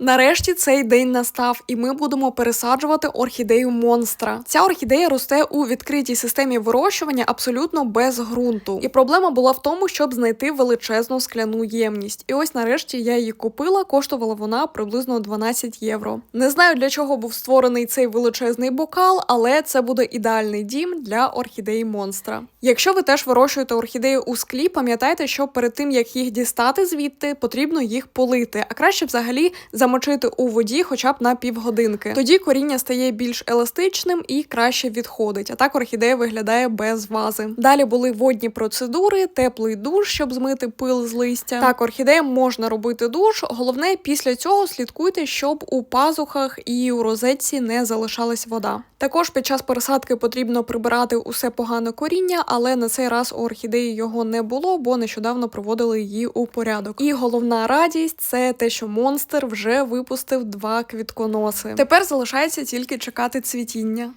Нарешті цей день настав, і ми будемо пересаджувати орхідею монстра. Ця орхідея росте у відкритій системі вирощування абсолютно без ґрунту. І проблема була в тому, щоб знайти величезну скляну ємність. І ось нарешті я її купила. Коштувала вона приблизно 12 євро. Не знаю для чого був створений цей величезний бокал, але це буде ідеальний дім для орхідеї монстра. Якщо ви теж вирощуєте орхідею у склі, пам'ятайте, що перед тим як їх дістати звідти, потрібно їх полити, а краще взагалі замочити у воді хоча б на півгодинки. Тоді коріння стає більш еластичним і краще відходить. А так орхідея виглядає без вази. Далі були водні процедури, теплий душ, щоб змити пил з листя. Так, орхідеям можна робити душ. Головне, після цього слідкуйте, щоб у пазухах і у розетці не залишалась вода. Також під час пересадки потрібно прибирати усе погане коріння, але на цей раз у орхідеї його не було, бо нещодавно проводили її у порядок. І головна радість це те, що монстр вже випустив два квітконоси. Тепер залишається тільки чекати цвітіння.